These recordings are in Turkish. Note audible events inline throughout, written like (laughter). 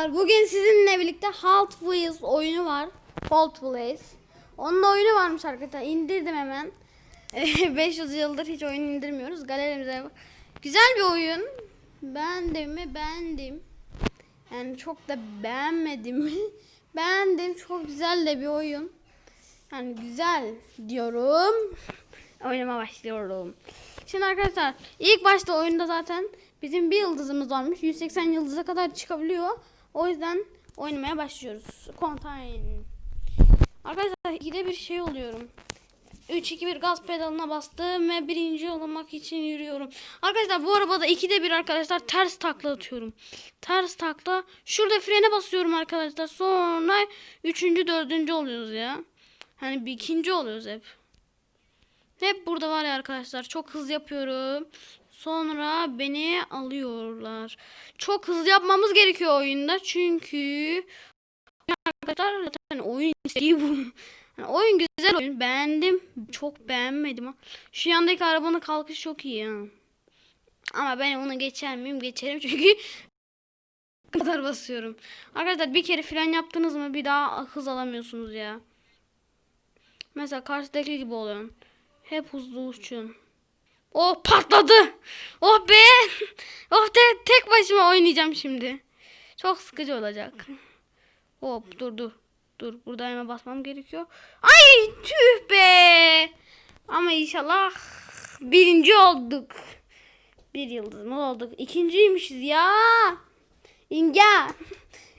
Arkadaşlar bugün sizinle birlikte Halt Wheels oyunu var. Halt Wheels. Onun oyunu varmış arkadaşlar. İndirdim hemen. (laughs) 500 yıldır hiç oyun indirmiyoruz. Galerimize. Güzel bir oyun. Beğendim mi? Beğendim. Yani çok da beğenmedim mi? (laughs) Beğendim. Çok güzel de bir oyun. Yani güzel diyorum. (laughs) Oynama başlıyorum. Şimdi arkadaşlar ilk başta oyunda zaten bizim bir yıldızımız varmış. 180 yıldıza kadar çıkabiliyor. O yüzden oynamaya başlıyoruz. Contain. Arkadaşlar ikide bir şey oluyorum. 3 2 1 gaz pedalına bastım ve birinci olmak için yürüyorum. Arkadaşlar bu arabada ikide bir arkadaşlar ters takla atıyorum. Ters takla. Şurada frene basıyorum arkadaşlar. Sonra üçüncü dördüncü oluyoruz ya. Hani bir ikinci oluyoruz hep. Hep burada var ya arkadaşlar. Çok hız yapıyorum. Sonra beni alıyorlar. Çok hızlı yapmamız gerekiyor oyunda. Çünkü arkadaşlar zaten oyun isteği bu. Yani oyun güzel oyun. Beğendim. Çok beğenmedim. Şu yandaki arabanın kalkışı çok iyi. Ama ben onu geçer miyim? Geçerim (laughs) çünkü kadar basıyorum. Arkadaşlar bir kere fren yaptınız mı bir daha hız alamıyorsunuz ya. Mesela karşıdaki gibi oluyor. Hep hızlı uçuyorsun. Oh patladı. Oh be. Oh te tek başıma oynayacağım şimdi. Çok sıkıcı olacak. Hop dur dur. Dur burada hemen basmam gerekiyor. Ay tüh be. Ama inşallah birinci olduk. Bir yıldız mı olduk? İkinciymişiz ya. İnga.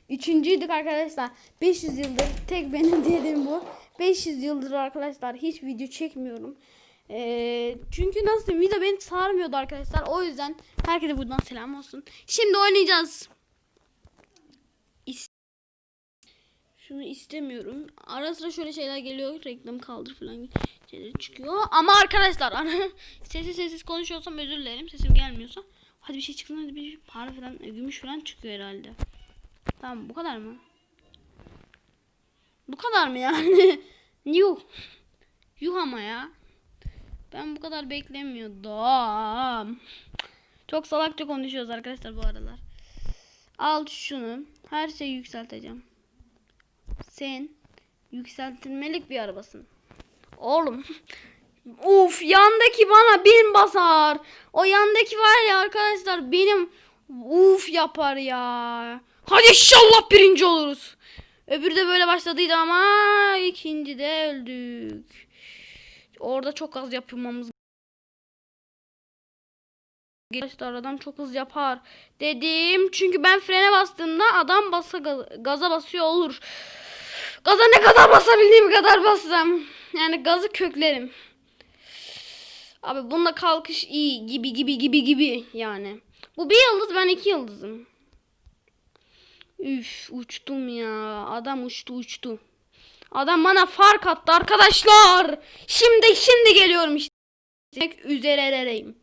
Üçüncüydük arkadaşlar. 500 yıldır tek benim (laughs) dedim bu. 500 yıldır arkadaşlar hiç video çekmiyorum. Ee, çünkü nasıl diyeyim, video beni sarmıyordu arkadaşlar. O yüzden herkese buradan selam olsun. Şimdi oynayacağız. Şunu istemiyorum. Ara sıra şöyle şeyler geliyor. Reklam kaldır falan şeyler çıkıyor. Ama arkadaşlar (laughs) sessiz sessiz konuşuyorsam özür dilerim. Sesim gelmiyorsa. Hadi bir şey çıksın hadi bir para falan gümüş falan çıkıyor herhalde. Tamam bu kadar mı? Bu kadar mı yani? (laughs) Yuh. Yuh ama ya. Ben bu kadar beklemiyordum. Çok salakça konuşuyoruz arkadaşlar bu aralar. Al şunu. Her şeyi yükselteceğim. Sen yükseltilmelik bir arabasın. Oğlum. (laughs) Uf yandaki bana bin basar. O yandaki var ya arkadaşlar benim uf yapar ya. Hadi inşallah birinci oluruz. Öbürü de böyle başladıydı ama ikinci de öldük. Orada çok az yapmamız Arkadaşlar adam çok hız yapar dedim. Çünkü ben frene bastığımda adam basa gaza basıyor olur. Gaza ne kadar basabildiğim kadar bassam. Yani gazı köklerim. Abi bunda kalkış iyi gibi gibi gibi gibi yani. Bu bir yıldız ben iki yıldızım. Üf uçtum ya. Adam uçtu uçtu. Adam bana fark attı arkadaşlar. Şimdi şimdi geliyorum işte. Üzerereyim.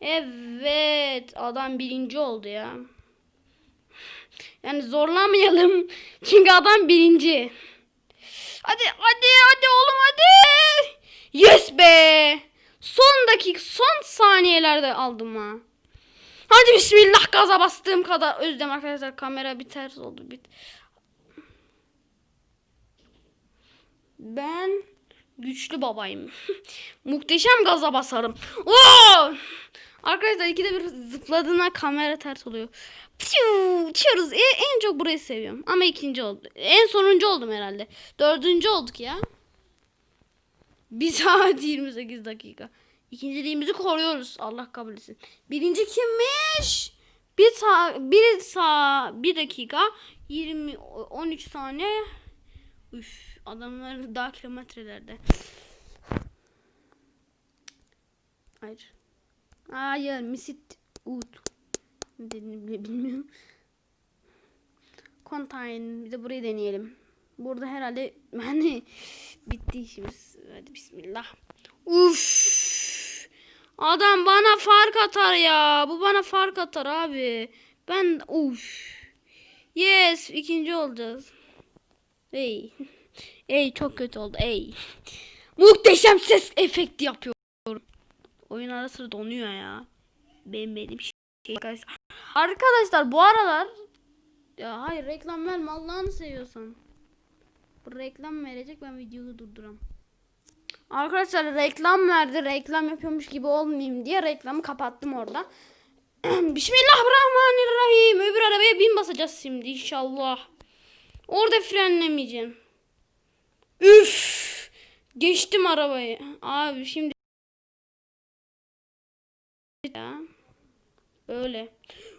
Evet adam birinci oldu ya. Yani zorlamayalım. (laughs) Çünkü adam birinci. Hadi hadi hadi oğlum hadi. Yes be. Son dakika son saniyelerde aldım ha. Hadi bismillah gaza bastığım kadar özlem arkadaşlar kamera bir ters oldu bit. Ben güçlü babayım. (laughs) Muhteşem gaza basarım. Oo! Arkadaşlar ikide bir zıpladığına kamera ters oluyor. Piu. E, en çok burayı seviyorum. Ama ikinci oldu. En sonuncu oldum herhalde. Dördüncü olduk ya. 1 saat 28 dakika. İkinciliğimizi koruyoruz. Allah kabul etsin. Birinci kimmiş? Bir sa bir sa bir dakika 20 13 saniye. Üf, adamlar daha kilometrelerde. Hayır. Hayır, misit ut. Ne bile bilmiyorum. Contain. Bir de burayı deneyelim. Burada herhalde (laughs) hani bitti işimiz. Hadi bismillah. Uf. Adam bana fark atar ya. Bu bana fark atar abi. Ben uf. Yes, ikinci olacağız. Ey. (laughs) Ey çok kötü oldu. Ey. Muhteşem ses efekti yapıyorum. Oyun ara sıra donuyor ya. Benim benim şey arkadaşlar. Bu aralar ya hayır reklam verme Allah'ını seviyorsan. Reklam verecek ben videoyu durduram. Arkadaşlar reklam verdi. Reklam yapıyormuş gibi olmayayım diye reklamı kapattım orada. (clears throat) Bismillahirrahmanirrahim. Öbür arabaya bin basacağız şimdi inşallah. Orada frenlemeyeceğim. Üf! Geçtim arabayı. Abi şimdi ya. Böyle.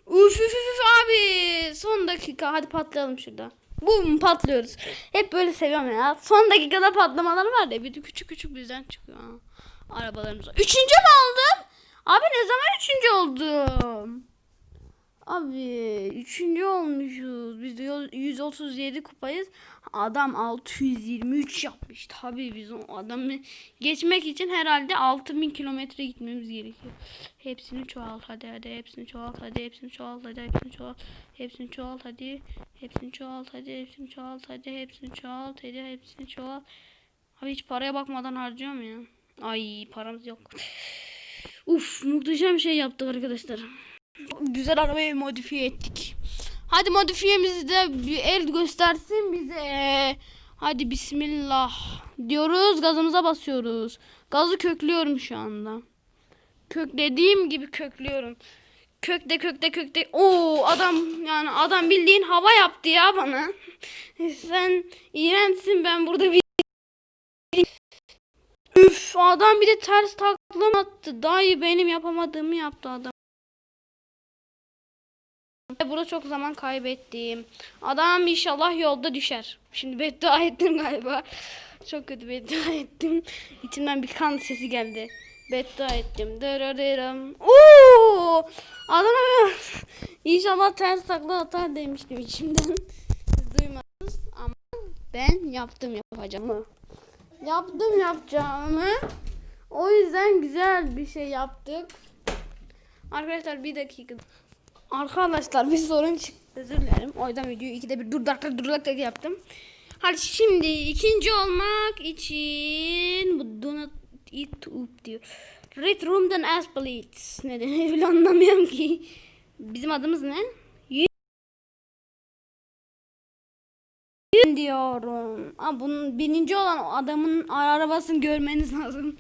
Üf üf üf abi. Son dakika hadi patlayalım şurada. Bum patlıyoruz. Hep böyle seviyorum ya. Son dakikada patlamalar var ya. Bir de küçük küçük bizden çıkıyor. Ha. Arabalarımız. Üçüncü mü oldum? Abi ne zaman üçüncü oldum? Abi üçüncü olmuşuz. Biz de 137 kupayız. Adam 623 yapmış. Tabii biz o adamı geçmek için herhalde 6000 kilometre gitmemiz gerekiyor. Hepsini çoğalt hadi hadi hepsini çoğalt hadi hepsini çoğalt hadi hepsini çoğalt hepsini çoğalt hadi hepsini çoğalt hadi hepsini çoğalt hadi hepsini çoğalt hadi hepsini çoğalt. Abi hiç paraya bakmadan harcıyorum ya. Ay paramız yok. Uf muhteşem şey yaptık arkadaşlar. Güzel arabayı modifiye ettik. Hadi modifiyemizi de bir el göstersin bize. Hadi bismillah diyoruz gazımıza basıyoruz. Gazı köklüyorum şu anda. Köklediğim gibi köklüyorum. Kökte kökte kökte. Oo adam yani adam bildiğin hava yaptı ya bana. (laughs) Sen iğrençsin ben burada bir Üf adam bir de ters taklam attı. Dayı benim yapamadığımı yaptı adam. Burada çok zaman kaybettim. Adam inşallah yolda düşer. Şimdi beddua (laughs) ettim galiba. Çok kötü beddua ettim. İçimden bir kan sesi geldi. Beddua ettim. Dırırırım. Oo! Adam (laughs) inşallah ters takla atar demiştim içimden. Siz duymadınız ama ben yaptım yapacağımı. Yaptım yapacağımı. O yüzden güzel bir şey yaptık. Arkadaşlar bir dakika. Arkadaşlar bir sorun çıktı. Özür dilerim. O yüzden videoyu ikide bir dur dakika dur dakika yaptım. Hadi şimdi ikinci olmak için bu do not eat up diyor. Red room'dan as please. Ne demek (laughs) bile anlamıyorum ki. Bizim adımız ne? Diyorum. Aa, bunun birinci olan adamın arabasını görmeniz lazım.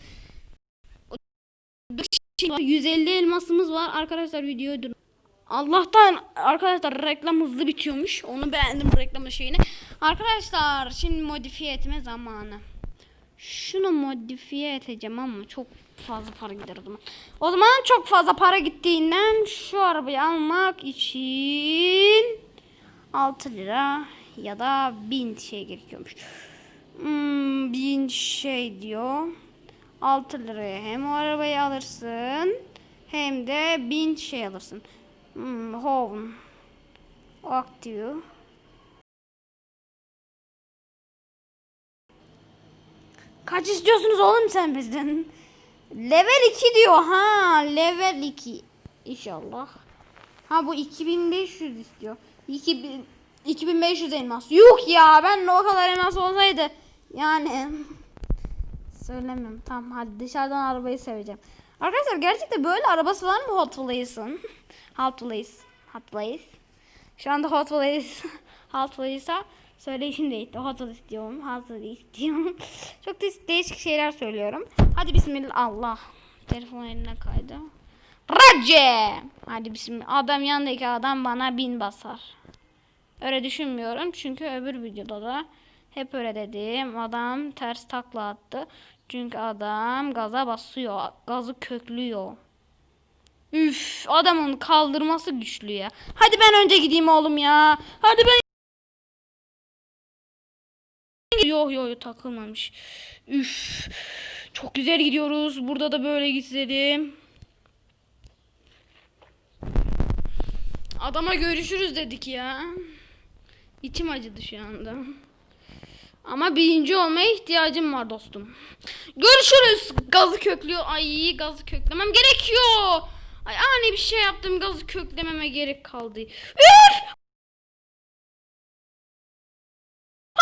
150 elmasımız var. Arkadaşlar videoyu durun. Allah'tan arkadaşlar reklam hızlı bitiyormuş. Onu beğendim reklamın şeyini. Arkadaşlar şimdi modifiye etme zamanı. Şunu modifiye edeceğim ama çok fazla para gider o zaman. O zaman çok fazla para gittiğinden şu arabayı almak için 6 lira ya da 1000 şey gerekiyormuş. Hmm, 1000 şey diyor. 6 liraya hem o arabayı alırsın hem de 1000 şey alırsın. Hmm, home. Active. Kaç istiyorsunuz oğlum sen bizden? Level 2 diyor ha. Level 2. İnşallah. Ha bu 2500 istiyor. 2000 2500 elmas. Yok ya ben o kadar elmas olsaydı yani söylemiyorum. Tamam hadi dışarıdan arabayı seveceğim. Arkadaşlar gerçekten böyle arabası var mı Hot Wheels'ın? Hot Wheels. Şu anda. Hot (laughs) Wheels'a söyleyişim değişti. Wheels diyorum. Hot Wheels diyorum. (laughs) Çok de- değişik şeyler söylüyorum. Hadi bismillah. Allah. Telefon eline kaydı. Race. Hadi bismillah. Adam yanındaki adam bana bin basar. Öyle düşünmüyorum. Çünkü öbür videoda da hep öyle dedim. Adam ters takla attı. Çünkü adam gaza basıyor. Gazı köklüyor. Üf adamın kaldırması güçlü ya. Hadi ben önce gideyim oğlum ya. Hadi ben Yok yok yok takılmamış. Üf. Çok güzel gidiyoruz. Burada da böyle gitsedim. Adama görüşürüz dedik ya. İçim acıdı şu anda. Ama birinci olmaya ihtiyacım var dostum. Görüşürüz. Gazı köklüyor. Ay gazı köklemem gerekiyor. Ay ani bir şey yaptım gazı köklememe gerek kaldı. Üf!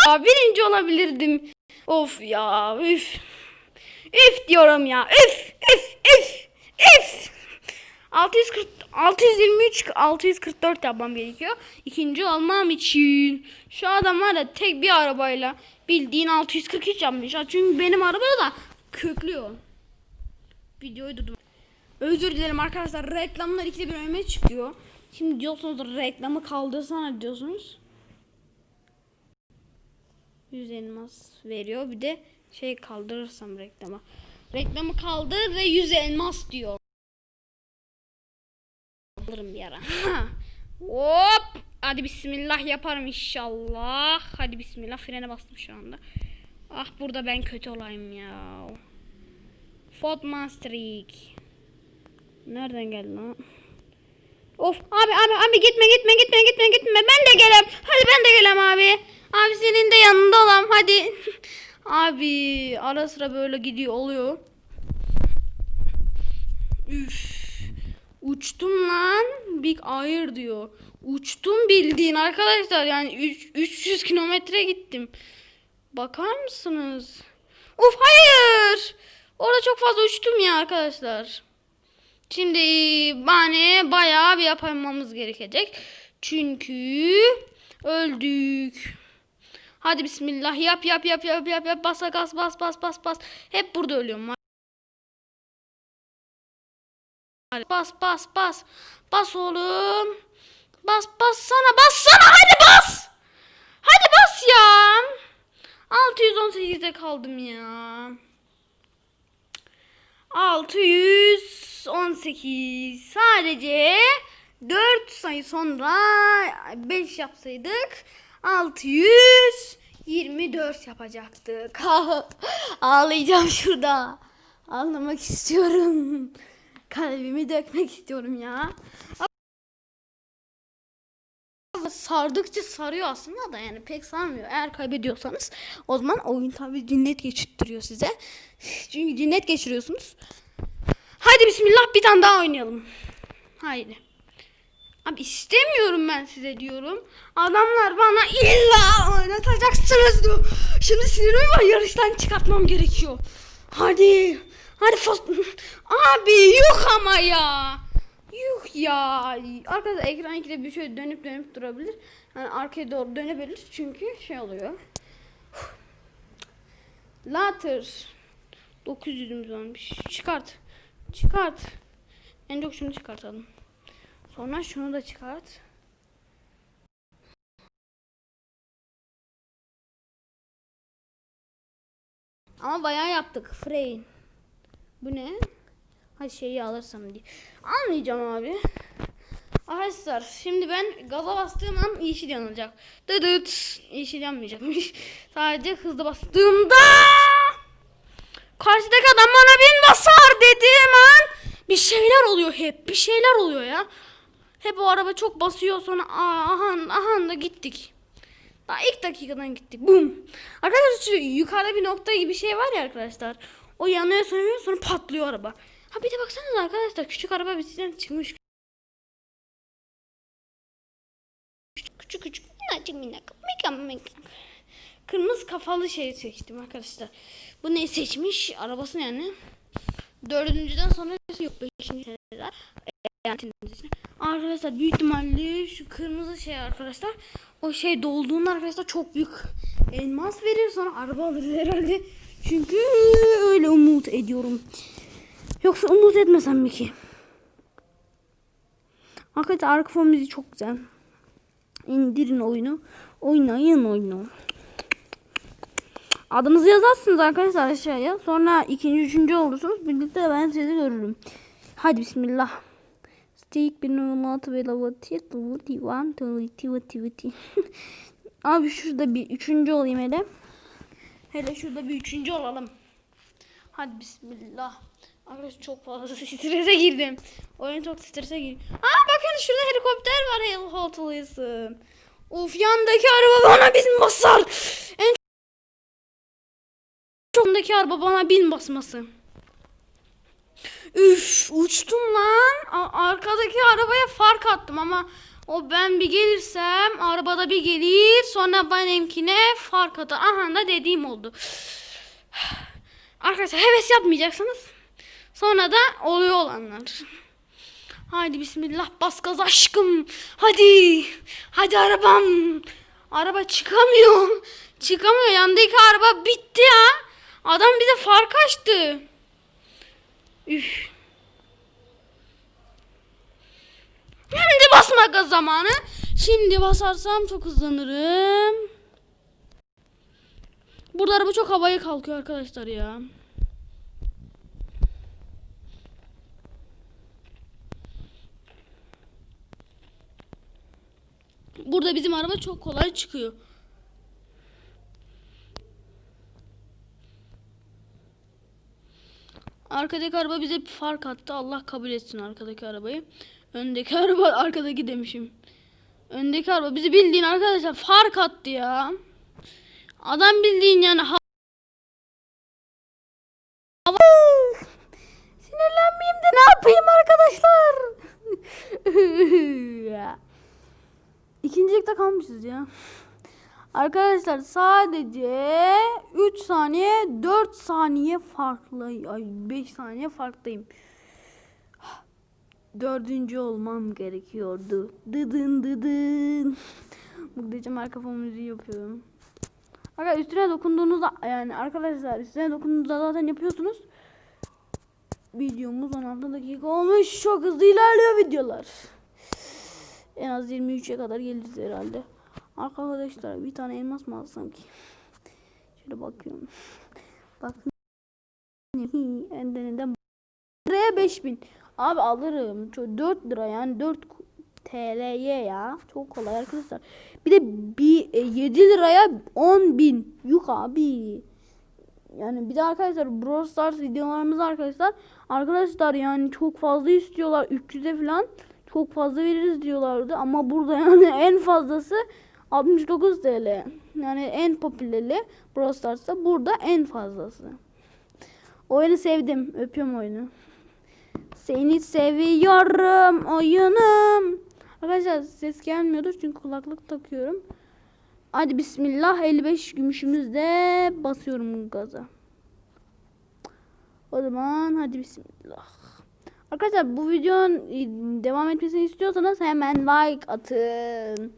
Aa, birinci olabilirdim. Of ya üf. Üf diyorum ya. Üf üf üf üf. 640 623 644 yapmam gerekiyor. İkinci olmam için. Şu adam var ya tek bir arabayla bildiğin 643 yapmış. Çünkü benim araba da köklüyor. Videoyu durdum. Özür dilerim arkadaşlar. Reklamlar ikide bir önüme çıkıyor. Şimdi diyorsunuz reklamı kaldırsana diyorsunuz. 100 elmas veriyor. Bir de şey kaldırırsam reklama. Reklamı kaldır ve 100 elmas diyor. Alırım bir ara. (laughs) Hop. Hadi bismillah yaparım inşallah. Hadi bismillah frene bastım şu anda. Ah burada ben kötü olayım ya. Ford Masterik. Nereden geldi lan? Of abi abi abi gitme gitme gitme gitme gitme. Ben de gelem. Hadi ben de gelem abi. Abi senin de yanında olam hadi. (laughs) abi ara sıra böyle gidiyor oluyor. Üf. Uçtum lan. Big Air diyor. Uçtum bildiğin arkadaşlar. Yani üç- 300 kilometre gittim. Bakar mısınız? Of hayır. Orada çok fazla uçtum ya arkadaşlar. Şimdi bana bayağı bir yapmamız gerekecek. Çünkü öldük. Hadi bismillah yap yap yap yap yap yap bas bas bas bas bas bas. Hep burada ölüyorum. Bas bas bas. Bas oğlum. Bas bas sana bas sana hadi bas. Hadi bas ya. 618'de kaldım ya. 618 sadece 4 sayı sonra 5 yapsaydık 624 yapacaktık. (laughs) Ağlayacağım şurada. Ağlamak istiyorum. Kalbimi dökmek istiyorum ya. Sardıkça sarıyor aslında da yani pek sarmıyor. Eğer kaybediyorsanız o zaman oyun tabi cinnet geçirtiyor size. Çünkü cinnet geçiriyorsunuz. Haydi bismillah bir tane daha oynayalım. Haydi. Abi istemiyorum ben size diyorum. Adamlar bana illa oynatacaksınız diyor. Şimdi sinirimi var yarıştan çıkartmam gerekiyor. Hadi. Hadi fast. Abi yok ama ya. Yuh ya. Arkadaşlar ekran ikide bir şöyle dönüp dönüp durabilir. Yani arkaya doğru dönebilir çünkü şey oluyor. Later. 900'ümüz olmuş. Çıkart. Çıkart. En çok şunu çıkartalım. Sonra şunu da çıkart. Ama bayağı yaptık. Frey. Bu ne? Ha şeyi alırsam diye. Almayacağım abi. Arkadaşlar şimdi ben gaza bastığım an yeşil yanılacak. Dıdıt. Yeşil yanmayacakmış. (laughs) Sadece hızlı bastığımda karşıdaki adam bana bin basar dediğim an bir şeyler oluyor hep. Bir şeyler oluyor ya. Hep o araba çok basıyor sonra aa, aha, aha da gittik. Daha ilk dakikadan gittik. Bum. Arkadaşlar şu yukarıda bir nokta gibi bir şey var ya arkadaşlar. O yanıyor sönüyor sonra patlıyor araba. Ha bir de baksanıza arkadaşlar küçük araba bizden çıkmış. Küçük küçük minnacık minnacık mekan mekan. Kırmızı kafalı şey seçtim arkadaşlar. Bu ne seçmiş? Arabası yani. Dördüncüden sonra yok. Beşinci seneler. Arkadaşlar büyük ihtimalle şu kırmızı şey arkadaşlar. O şey dolduğunda arkadaşlar çok büyük elmas verir sonra araba alırız herhalde. Çünkü öyle umut ediyorum. Yoksa umut etmesem mi ki? Arkadaşlar arka fon çok güzel. İndirin oyunu. Oynayın oyunu. Adınızı yazarsınız arkadaşlar aşağıya. Sonra ikinci, üçüncü olursunuz. Birlikte ben sizi görürüm. Hadi bismillah. Stick bir numaralı ve lavati lavati vati vati. Abi şurada bir üçüncü olayım hele. Hele şurada bir üçüncü olalım. Hadi bismillah. Arkadaşlar çok fazla (laughs) strese girdim. Oyun çok strese girdim. Aa bakın şurada helikopter var Wheels'ın. Of yandaki araba bana bin basar. En Sondaki araba bana bin basması. Üf uçtum lan. Arkadaki arabaya fark attım ama o ben bir gelirsem arabada bir gelir sonra benimkine fark atar. Aha da dediğim oldu. Arkadaşlar heves yapmayacaksınız. Sonra da oluyor olanlar. Haydi bismillah bas gaz aşkım. Hadi. Hadi arabam. Araba çıkamıyor. Çıkamıyor. Yandaki araba bitti ya. Adam bize fark açtı. Üf. Şimdi basma gaz zamanı. Şimdi basarsam çok hızlanırım. Burada araba çok havaya kalkıyor arkadaşlar ya. Burada bizim araba çok kolay çıkıyor. Arkadaki araba bize bir fark attı. Allah kabul etsin arkadaki arabayı. Öndeki (laughs) araba arkadaki demişim. Öndeki araba bizi bildiğin arkadaşlar fark attı ya. Adam bildiğin yani ha- Sinirlenmeyeyim de ne yapayım arkadaşlar? (laughs) İkincilikte kalmışız ya. Arkadaşlar sadece 3 saniye 4 saniye farklı ay 5 saniye farklıyım. Dördüncü olmam gerekiyordu. Dıdın dıdın. Muhteşem arka fon müziği yapıyorum. Arkadaşlar üstüne dokunduğunuzda yani arkadaşlar üstüne dokunduğunuzda zaten yapıyorsunuz. Videomuz 16 dakika olmuş. Çok hızlı ilerliyor videolar. En az 23'e kadar geliriz herhalde. Arkadaşlar bir tane elmas mı alsam ki? Şöyle bakıyorum. Bak. Endeninden liraya 5000. Abi alırım. Çok 4 lira yani 4 TL'ye ya. Çok kolay arkadaşlar. Bir de bir e, 7 liraya 10 bin. Yuh abi. Yani bir de arkadaşlar Brawl Stars videolarımız arkadaşlar. Arkadaşlar yani çok fazla istiyorlar. 300'e falan çok fazla veririz diyorlardı. Ama burada yani (laughs) en fazlası 69 TL. Yani en popüleri Brawl Stars'ta burada en fazlası. Oyunu sevdim. Öpüyorum oyunu. Seni seviyorum oyunum. Arkadaşlar ses gelmiyordur çünkü kulaklık takıyorum. Hadi bismillah 55 gümüşümüzde basıyorum gaza. O zaman hadi bismillah. Arkadaşlar bu videonun devam etmesini istiyorsanız hemen like atın.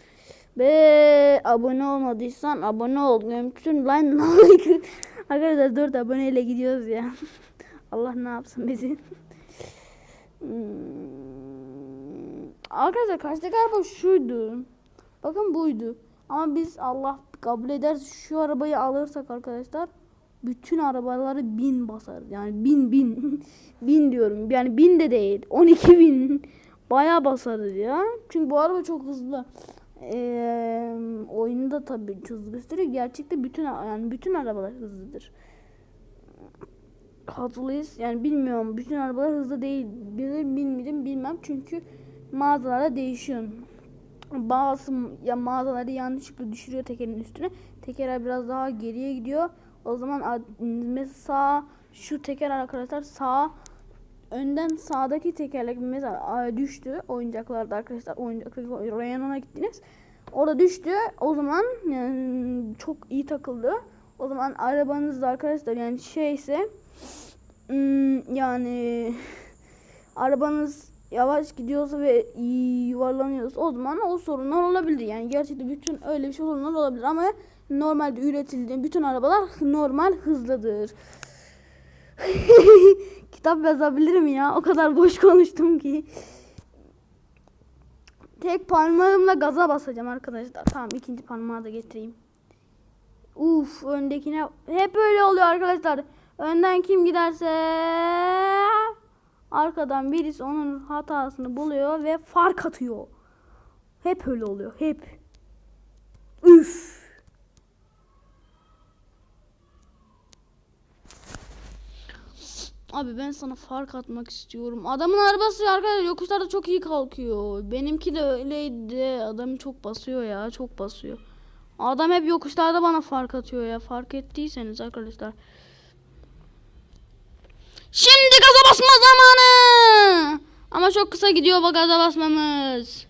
Ve abone olmadıysan abone ol. Mümkün lan like. (laughs) Arkadaşlar 4 aboneyle gidiyoruz ya. (laughs) Allah ne yapsın bizi. Hmm. Arkadaşlar karşıdaki araba şuydu. Bakın buydu. Ama biz Allah kabul ederse şu arabayı alırsak arkadaşlar bütün arabaları bin basar. Yani bin bin. (laughs) bin diyorum. Yani bin de değil. 12 bin. Bayağı basarız ya. Çünkü bu araba çok hızlı. Ee, oyunda tabii hızlı gösteriyor. Gerçekte bütün yani bütün arabalar hızlıdır. Wheels yani bilmiyorum bütün arabalar hızlı değil. Bilir bilmedim bilmem çünkü mağazalarda değişiyor. Bazı ya mağazaları yanlışlıkla düşürüyor tekerin üstüne. Teker biraz daha geriye gidiyor. O zaman mesela şu teker arkadaşlar sağ önden sağdaki tekerlek mesela düştü oyuncaklarda arkadaşlar oyuncaklardaki reyonuna gittiniz. Orada düştü. O zaman yani çok iyi takıldı. O zaman arabanızda arkadaşlar yani şeyse hmm, yani (laughs) arabanız yavaş gidiyorsa ve yuvarlanıyorsa o zaman o sorunlar olabilir. Yani gerçekten bütün öyle bir şey sorunlar olabilir ama normalde üretildiği bütün arabalar normal hızlıdır. (laughs) Kitap yazabilirim ya. O kadar boş konuştum ki. Tek parmağımla gaza basacağım arkadaşlar. Tamam ikinci parmağı da getireyim. Uf öndekine hep öyle oluyor arkadaşlar. Önden kim giderse arkadan birisi onun hatasını buluyor ve fark atıyor. Hep öyle oluyor. Hep. Üf. Abi ben sana fark atmak istiyorum. Adamın arabası arkadaşlar yokuşlarda çok iyi kalkıyor. Benimki de öyleydi. Adam çok basıyor ya. Çok basıyor. Adam hep yokuşlarda bana fark atıyor ya. Fark ettiyseniz arkadaşlar. Şimdi gaza basma zamanı. Ama çok kısa gidiyor bak gaza basmamız.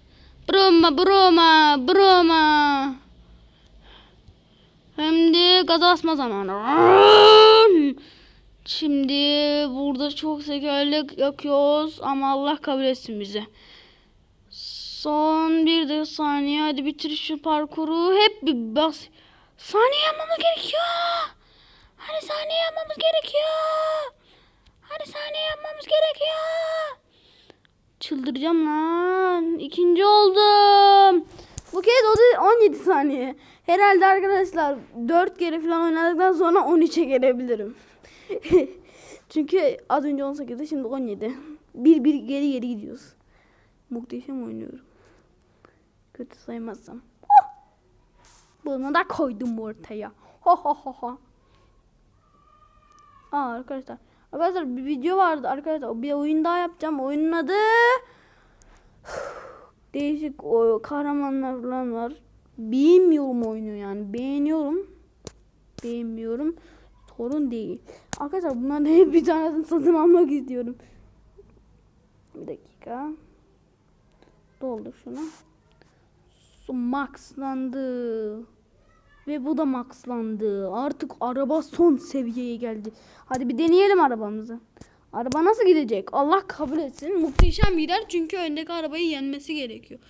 Broma broma broma. Şimdi gaza basma zamanı. Şimdi burada çok tekerlek yakıyoruz ama Allah kabul etsin bizi. Son bir de saniye hadi bitir şu parkuru hep bir bas. Saniye yapmamız gerekiyor. Hadi saniye yapmamız gerekiyor. Hadi saniye yapmamız gerekiyor. Çıldıracağım lan. İkinci oldum. Bu kez o da 17 saniye. Herhalde arkadaşlar 4 kere falan oynadıktan sonra 13'e gelebilirim. (laughs) Çünkü az önce 18'di şimdi 17. Bir bir geri geri gidiyoruz. Muhteşem oynuyorum. Kötü saymazsam. Oh! Bunu da koydum ortaya. Ha ha ha ha. Aa arkadaşlar. Arkadaşlar bir video vardı arkadaşlar. Bir oyun daha yapacağım. Oyunun adı (sighs) değişik o kahramanlar falan var. Bilmiyorum oyunu yani. Beğeniyorum. Beğenmiyorum. Sorun değil. Arkadaşlar bunların hep bir tanesini satın almak istiyorum. Bir dakika. Doldur şunu. Su maxlandı. Ve bu da maxlandı. Artık araba son seviyeye geldi. Hadi bir deneyelim arabamızı. Araba nasıl gidecek? Allah kabul etsin. Muhteşem gider çünkü öndeki arabayı yenmesi gerekiyor.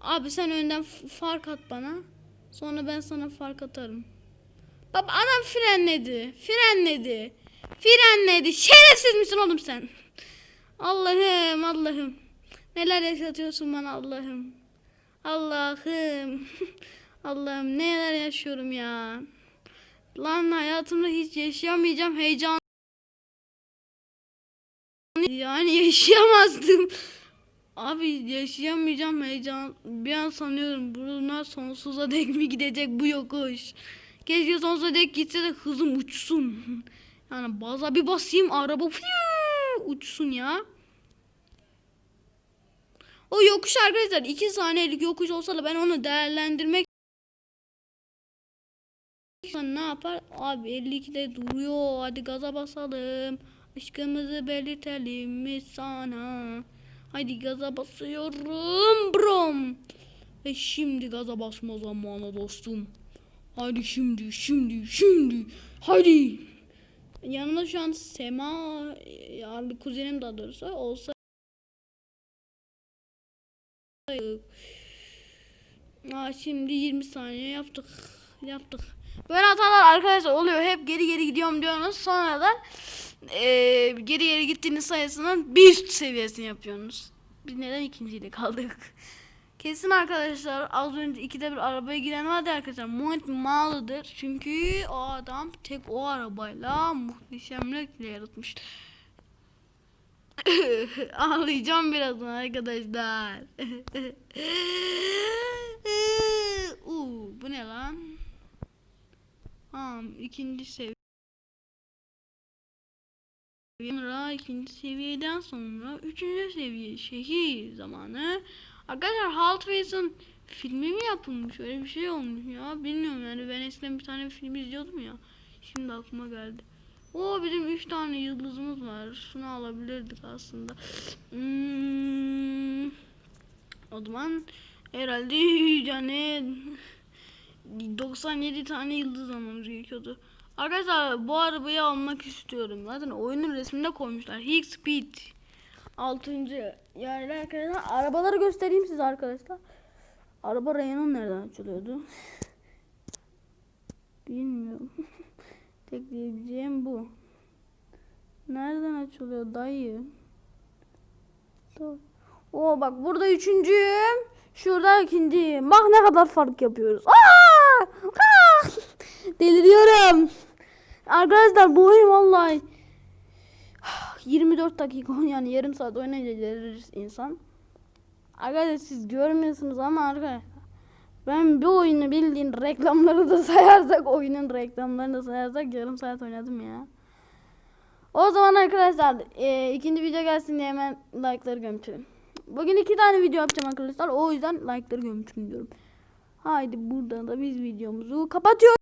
Abi sen önden fark at bana. Sonra ben sana fark atarım. Baba adam frenledi. Frenledi. Frenledi. Şerefsiz misin oğlum sen? Allah'ım Allah'ım. Neler yaşatıyorsun bana Allah'ım. Allah'ım. (laughs) Allah'ım neler yaşıyorum ya. Lan hayatımda hiç yaşayamayacağım heyecan. Yani yaşayamazdım. Abi yaşayamayacağım heyecan. Bir an sanıyorum bunlar sonsuza dek mi gidecek bu yokuş. Keşke sonsuza dek gitse de hızım uçsun. Yani baza bir basayım araba uçsun ya. O yokuş arkadaşlar 2 saniyelik yokuş olsa da ben onu değerlendirmek ne yapar? Abi 52'de duruyor. Hadi gaza basalım. Aşkımızı belirtelim mi sana? Hadi gaza basıyorum brom. Ve şimdi gaza basma zamanı dostum. Hadi şimdi, şimdi, şimdi. Hadi. Yanımda şu an Sema, yani kuzenim daha doğrusu olsa Aa, şimdi 20 saniye yaptık. Yaptık. Böyle hatalar arkadaşlar oluyor. Hep geri geri gidiyorum diyorsunuz. Sonradan eee geri geri gittiğiniz sayısının bir üst seviyesini yapıyorsunuz. Biz neden ikinciyle kaldık? Kesin arkadaşlar az önce ikide bir arabaya giren vardı arkadaşlar. Muhammed Malı'dır. Çünkü o adam tek o arabayla muhteşemlikle yaratmış. (laughs) Ağlayacağım birazdan arkadaşlar. (laughs) Uuu bu ne lan? Tamam ikinci seviye. Sonra ikinci seviyeden sonra üçüncü seviye şehir zamanı. Arkadaşlar Wheels'ın filmi mi yapılmış? Öyle bir şey olmuş ya. Bilmiyorum yani ben eskiden bir tane film izliyordum ya. Şimdi aklıma geldi. O bizim üç tane yıldızımız var. Şunu alabilirdik aslında. Hmm, o zaman herhalde (laughs) yani 97 tane yıldız almamız gerekiyordu. Arkadaşlar bu arabayı almak istiyorum. Zaten oyunun resminde koymuşlar. High Speed. 6. yerde arkadaşlar. Arabaları göstereyim size arkadaşlar. Araba rayının nereden açılıyordu? Bilmiyorum. (laughs) Tek diyebileceğim bu. Nereden açılıyor dayı? Oo bak burada üçüncüyüm. Şurada ikinciyim. Bak ne kadar fark yapıyoruz. Aa! Aa! (laughs) Deliriyorum. Arkadaşlar bu oyun vallahi 24 dakika yani yarım saat oynayınca delirir insan. Arkadaşlar siz görmüyorsunuz ama arkadaşlar ben bir oyunu bildiğin reklamları da (laughs) sayarsak oyunun reklamlarını da sayarsak yarım saat oynadım ya. O zaman arkadaşlar e, ikinci video gelsin diye hemen like'ları gömçürün. Bugün iki tane video yapacağım arkadaşlar. O yüzden like'ları gömçürün diyorum. Haydi buradan da biz videomuzu kapatıyoruz.